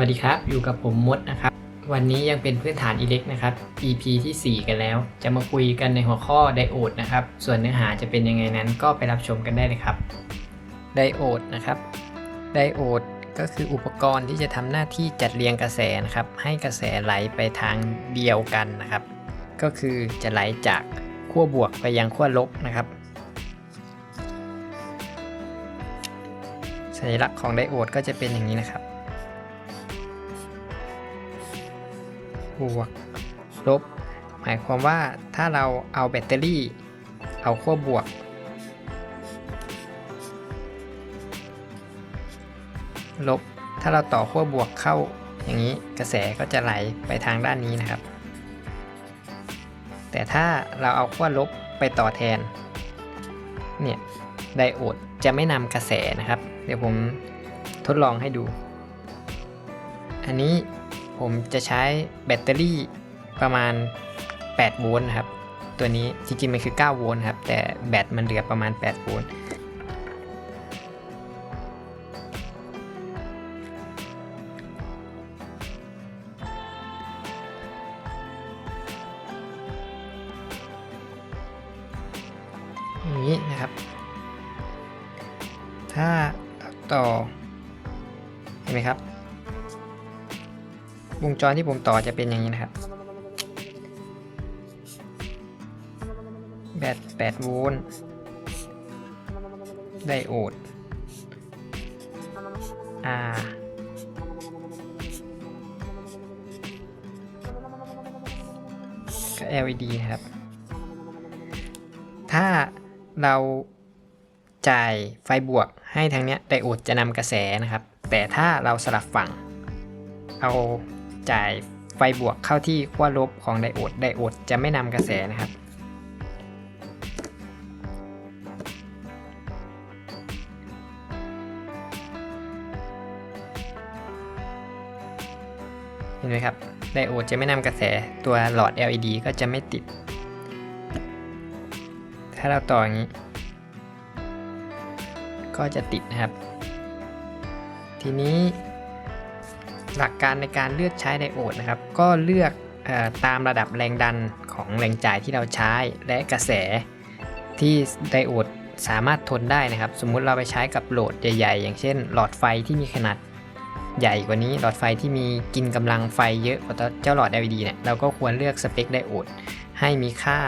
วัสดีครับ อยู่กับผมมดนะครับ วันนี้ยังเป็นพื้นฐานอิเล็กนะครับ EP ที่ 4 กันแล้ว จะมาคุยกันในหัวข้อไดโอดนะครับ ส่วนเนื้อหาจะเป็นยังไงนั้นก็ไปรับชมกันได้เลยครับ ไดโอดนะครับ ไดโอดก็คืออุปกรณ์ที่จะทำหน้าที่จัดเรียงกระแสนะครับ ให้กระแสไหลไปทางเดียวกันนะครับ ก็คือจะไหลจากขั้วบวกไปยังขั้วลบนะครับ สัญลักษณ์ของไดโอดก็จะเป็นอย่างนี้นะครับ บวกลบ หมายความว่าถ้าเราเอาแบตเตอรี่ เอาขั้วบวก ลบ ถ้าเราต่อขั้วบวกเข้าอย่างนี้กระแสก็จะไหลไปทางด้านนี้นะครับ แต่ถ้าเราเอาขั้วลบไปต่อแทน เนี่ยไดโอดจะไม่นำกระแสนะครับ เดี๋ยวผมทดลองให้ดู อันนี้ ผมจะใช้แบตเตอรี่ประมาณ 8 โวลต์ครับ ตัวนี้จริงๆมันคือ 9 โวลต์ครับ แต่แบตมันเหลือประมาณ 8 โวลต์อย่างนี้นะครับ ถ้าต่อ เห็นไหมครับ วงจรที่ผมต่อจะเป็นอย่างนี้นะครับแบต8โวลต์ไดโอด R ก็ LED ครับ ถ้าเราจ่ายไฟบวกให้ทางเนี้ยไดโอดจะนำกระแสนะครับ แต่ถ้าเราสลับฝั่งเอา จ่ายไฟบวกเข้าที่ขั้วลบของไดโอด ไดโอดจะไม่นำกระแสนะครับ เห็นไหมครับ ไดโอดจะไม่นำกระแส ตัวหลอด LED ก็จะไม่ติด ถ้าเราต่ออย่างนี้ ก็จะติดนะครับ ทีนี้ หลักการในการเลือกใช้ไดโอดนะครับ ก็เลือกออตามระดับแรงดันของแรงจ่ายที่เราใช้และกระแสที่ไดโอดสามารถทนได้นะครับ สมมุติเราไปใช้กับโหลดใหญ่ ๆ อย่างเช่น หลอดไฟที่มีขนาดใหญ่กว่านี้ หลอดไฟที่มีกินกำลังไฟเยอะกว่าเจ้าหลอด LED เนี่ยเราก็ควรเลือกสเปคไดโอดให้มีค่า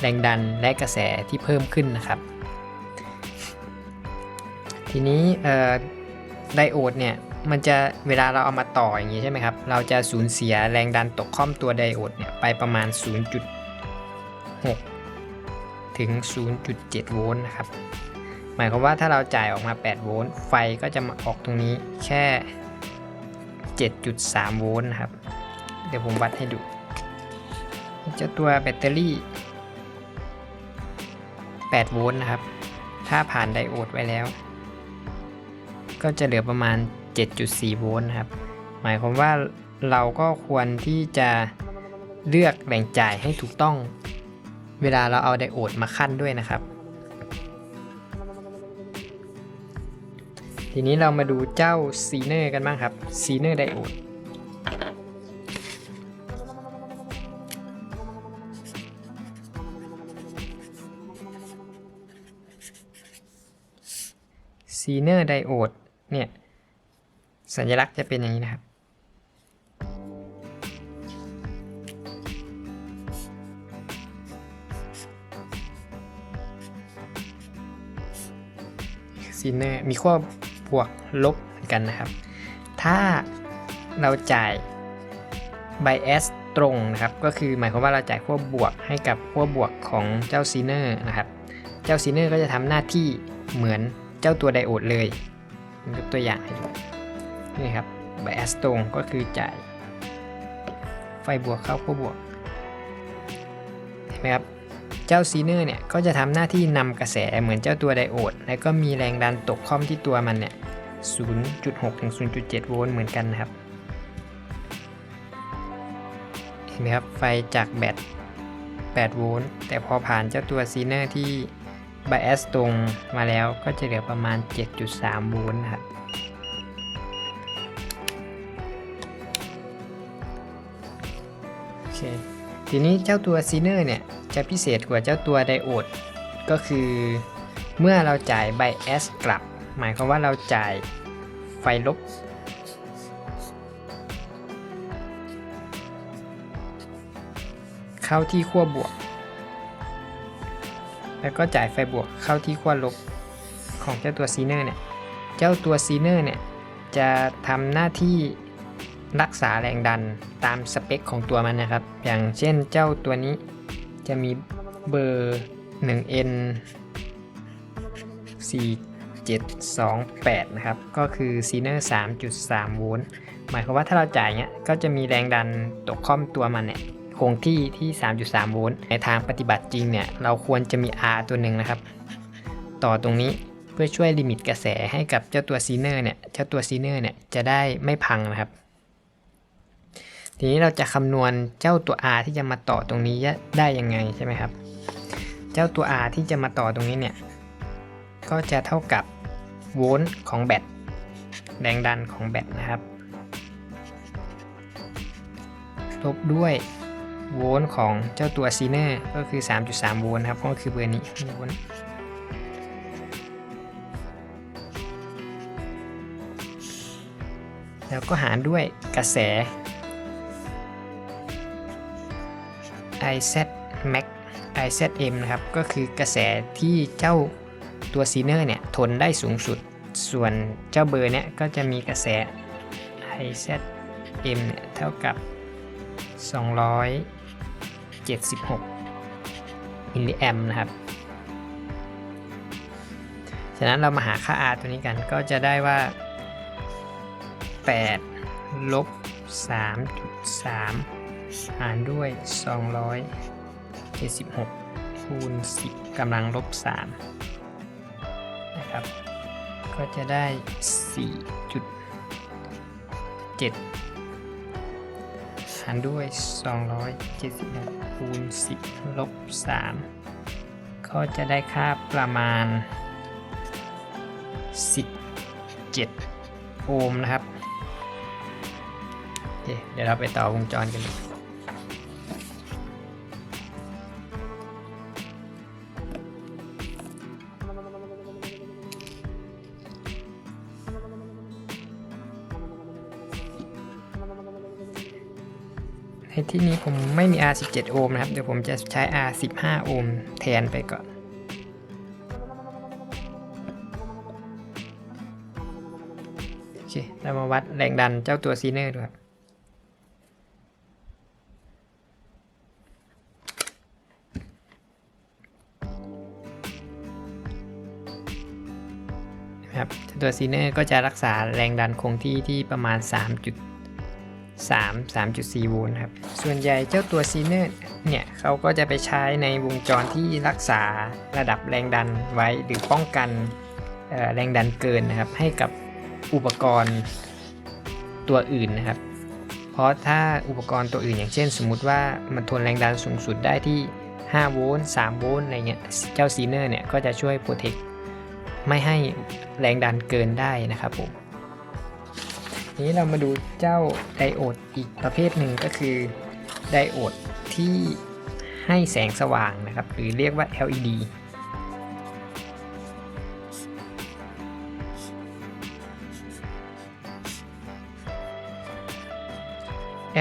แรงดันและกระแสที่เพิ่มขึ้นนะครับ ทีนี้ไดโอดเนี่ย มันจะเวลาเราเอามาต่ออย่างนี้ใช่ไหมครับ เราจะสูญเสียแรงดันตกค่อมตัวไดโอดเนี่ยไปประมาณ 0.6 ถึง 0.7 โวลต์นะครับ หมายความว่าถ้าเราจ่ายออกมา 8 โวลต์ ไฟก็จะมาออกตรงนี้แค่ 7.3 โวลต์นะครับ เดี๋ยวผมวัดให้ดูเจ้าตัวแบตเตอรี่ 8 โวลต์นะครับ ถ้าผ่านไดโอดไว้แล้ว ก็จะเหลือประมาณ 7.4 โวลต์นะครับ หมายความว่าเราก็ควรที่จะเลือกแหล่งจ่ายให้ถูกต้อง เวลาเราเอาไดโอดมาขั้นด้วยนะครับ ทีนี้เรามาดูเจ้าซีเนอร์กันบ้างครับซีเนอร์ไดโอดซีเนอร์ไดโอดเนี่ย สัญลักษณ์จะเป็นอย่างนี้นะครับ ซีเนอร์มีขั้วบวกลบเหมือนกันนะครับ ถ้าเราจ่าย bias ตรงนะครับ ก็คือหมายความว่าเราจ่ายขั้วบวกให้กับขั้วบวกของเจ้าซีเนอร์นะครับ เจ้าซีเนอร์ก็จะทำหน้าที่เหมือนเจ้าตัวไดโอดเลยยกตัวอย่างให้ดู นี่ครับ bias ตรงก็คือจ่ายไฟบวกเข้าขั้วบวกเห็นไหมครับเจ้าซีเนอร์เนี่ยก็จะทำหน้าที่นำกระแสเหมือนเจ้าตัวไดโอด แล้วก็มีแรงดันตกค่อมที่ตัวมันเนี่ย 0.6 ถึง 0.7 โวลต์เหมือนกันนะครับ เห็นไหมครับ ไฟจากแบต 8 โวลต์ แต่พอผ่านเจ้าตัวซีเนอร์ที่ bias ตรงมาแล้วก็จะเหลือประมาณ 7.3 โวลต์นะครับ เคทีนี้เจ้าตัวซีเนอร์เนี่ยจะพิเศษกว่าเจ้าตัวไดโอดก็คือเมื่อเราจ่ายไบแอสกลับ หมายความว่าเราจ่ายไฟลบ เข้าที่ขั้วบวก แล้วก็จ่ายไฟบวกเข้าที่ขั้วลบของเจ้าตัวซีเนอร์เนี่ย เจ้าตัวซีเนอร์เนี่ยจะทำหน้าที่ รักษาแรงดันตามสเปคของตัวมันนะครับ อย่างเช่นเจ้าตัวนี้จะมีเบอร์ 1N 4728 นะครับ ก็คือซีเนอร์3.3 โวลต์ หมายความว่าถ้าเราจ่ายเงี้ย ก็จะมีแรงดันตกค่อมตัวมันเนี่ยคงที่ที่ 3.3 โวลต์ ในทางปฏิบัติจริงเนี่ย เราควรจะมี R ตัวหนึ่งนะครับ ต่อตรงนี้เพื่อช่วยลิมิตกระแสให้กับเจ้าตัวซีเนอร์เนี่ย เจ้าตัวซีเนอร์เนี่ยจะได้ไม่พังนะครับ ทีนี้เราจะคำนวณเจ้าตัว R ที่จะมาต่อตรงนี้ได้ยังไงใช่ไหมครับ เจ้าตัว R ที่จะมาต่อตรงนี้เนี่ย ก็จะเท่ากับโวลต์ของแบตแรงดันของแบตนะครับลบด้วยโวลต์ของเจ้าตัวซีเนอร์ก็คือ 3.3 โวลต์ครับ ก็คือเบอร์นี้โวลต์แล้วก็หารด้วยกระแส IZ max IZM นะครับ ก็คือกระแสที่เจ้าตัวซีเนอร์เนี่ย ทนได้สูงสุด ส่วนเจ้าเบอร์เนี่ย ก็จะมีกระแส IZM เนี่ยเท่ากับ 276 มิลลิแอมนะครับ ฉะนั้นเรามาหาค่า R ตัวนี้กันก็จะได้ว่า 8 ลบ 3.3 หารด้วย 276 คูณ 10กำลังลบ3นะครับ ก็จะได้ 4.7 หารด้วย 276 คูณ 10 ลบ 3 ก็จะได้ค่าประมาณ 17 โอห์มนะครับเคเดี๋ยวเราไปต่อวงจรกันเลย ในที่นี้ผมไม่มี R 17 โอห์มนะครับ เดี๋ยวผมจะใช้ R 15 โอห์มแทนไปก่อน โอเค เรามาวัดแรงดันเจ้าตัวซีเนอร์ดูครับ นะครับ ตัวซีเนอร์ก็จะรักษาแรงดันคงที่ที่ประมาณ 3 3.4 โวลต์ครับ ส่วนใหญ่เจ้าตัวซีเนอร์เนี่ยเขาก็จะไปใช้ในวงจรที่รักษาระดับแรงดันไว้หรือป้องกันแรงดันเกินนะครับ ให้กับอุปกรณ์ตัวอื่นนะครับ เพราะถ้าอุปกรณ์ตัวอื่นอย่างเช่น สมมุติว่ามันทนแรงดันสูงสุดได้ที่ 5 โวลต์ 3 โวลต์อะไรเงี้ย เจ้าซีเนอร์เนี่ยก็จะช่วยโปรเทคไม่ให้แรงดันเกินได้นะครับผม ทีนี้เรามาดูเจ้าไดโอดอีกประเภทหนึ่งก็คือไดโอดที่ให้แสงสว่างนะครับ หรือเรียกว่า LED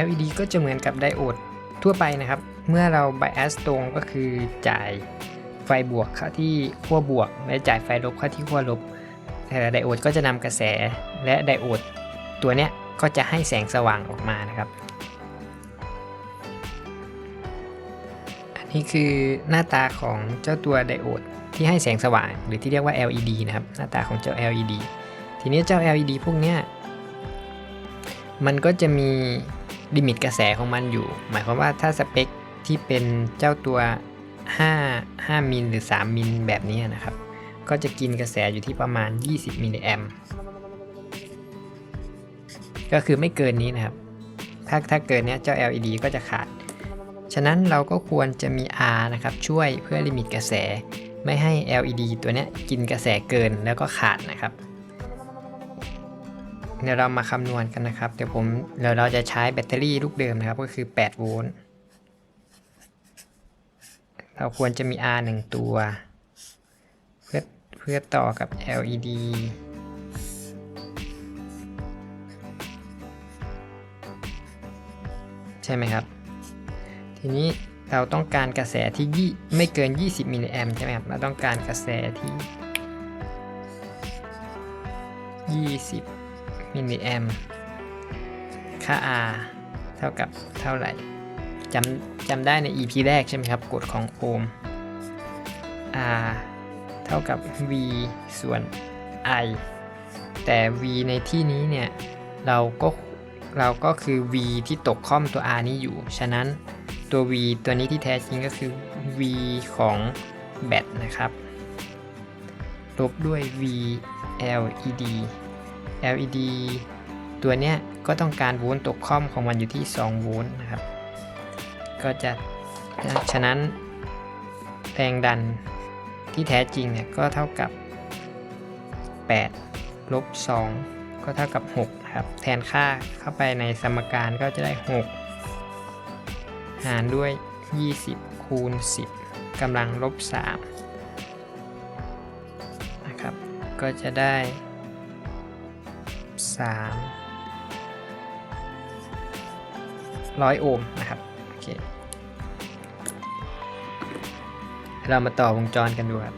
LED ก็จะเหมือนกับไดโอดทั่วไปนะครับ เมื่อเรา bias ตรงก็คือจ่ายไฟบวกเข้าที่ขั้วบวก และจ่ายไฟลบเข้าที่ขั้วลบแต่ไดโอดก็จะนำกระแสและไดโอด ตัวเนี้ยก็จะให้แสงสว่างออกมานะครับ อันนี้คือหน้าตาของเจ้าตัวไดโอดที่ให้แสงสว่าง หรือที่เรียกว่า LED นะครับ หน้าตาของเจ้า LED ทีนี้เจ้า LED พวกเนี้ยมันก็จะมีลิมิตกระแสของมันอยู่ หมายความว่าถ้าสเปคที่เป็นเจ้าตัว 5 5มิลหรือ 3มิลแบบนี้นะครับ ก็จะกินกระแสอยู่ที่ประมาณ 20มิลลิแอม ก็คือไม่เกินนี้นะครับ ถ้าถ้าเกินเนี้ยเจ้า LED ก็จะขาด ฉะนั้นเราก็ควรจะมี R นะครับช่วยเพื่อลิมิตกระแส ไม่ให้ LED ตัวเนี้ยกินกระแสเกินแล้วก็ขาดนะครับ เดี๋ยวเรามาคำนวณกันนะครับ เดี๋ยวผมเดี๋ยวเราจะใช้แบตเตอรี่ลูกเดิมนะครับ ก็คือ 8 โวลต์ เราควรจะมี R 1 ตัว เพื่อเพื่อต่อกับ LED ช่ไหมครับ ทีนี้เราต้องการกระแสที่ยี่ไม่เกิน 20 มิลลิแอมใช่ไหมครับ เราต้องการกระแสที่ 20 มิลลิแอม ค่า R เท่ากับเท่าไหร่จำจำได้ใน EP แรกใช่ไหมครับ กฎของโอห์ม R เท่ากับ V ส่วน I แต่ V ในที่นี้เนี่ย เราก็ เราก็คือ V ที่ตกค่อมตัว R นี้อยู่ ฉะนั้นตัว V ตัวนี้ที่แท้จริงก็คือ V ของแบตนะครับ ลบด้วย V LED LED ตัวเนี้ยก็ต้องการโวลต์ตกค่อมของมันอยู่ที่ 2 โวลต์นะครับ ก็จะ ฉะนั้นแรงดันที่แท้จริงเนี่ยก็เท่ากับ 8 ลบ 2 ก็เท่ากับ 6 ครับ แทนค่าเข้าไปในสมการก็จะได้ 6 หารด้วย 20 คูณ 10กำลังลบ3นะครับ ก็จะได้3ร้อยโอห์มนะครับโอเคเรามาต่อวงจรกันดูครับ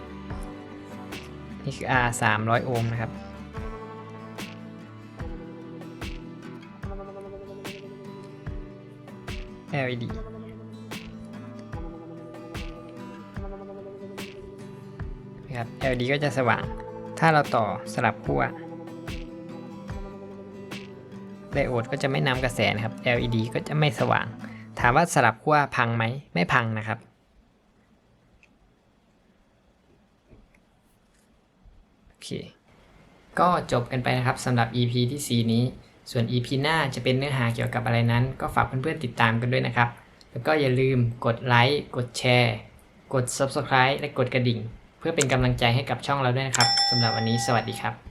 นี่คือ R 300 โอห์มนะครับ LED นะครับ LED ก็จะสว่าง ถ้าเราต่อสลับขั้วไดโอดก็จะไม่นำกระแสนะครับ LED ก็จะไม่สว่าง ถามว่าสลับขั้วพังไหม ไม่พังนะครับ โอเค ก็จบกันไปนะครับสำหรับ EP ที่ 4 นี้ ส่วน EP หน้าจะเป็นเนื้อหาเกี่ยวกับอะไรนั้น ก็ฝากเพื่อนๆติดตามกันด้วยนะครับ แล้วก็อย่าลืมกดไลค์ กดแชร์ กด Subscribe และกดกระดิ่ง เพื่อเป็นกำลังใจให้กับช่องเราด้วยนะครับสำหรับวันนี้สวัสดีครับ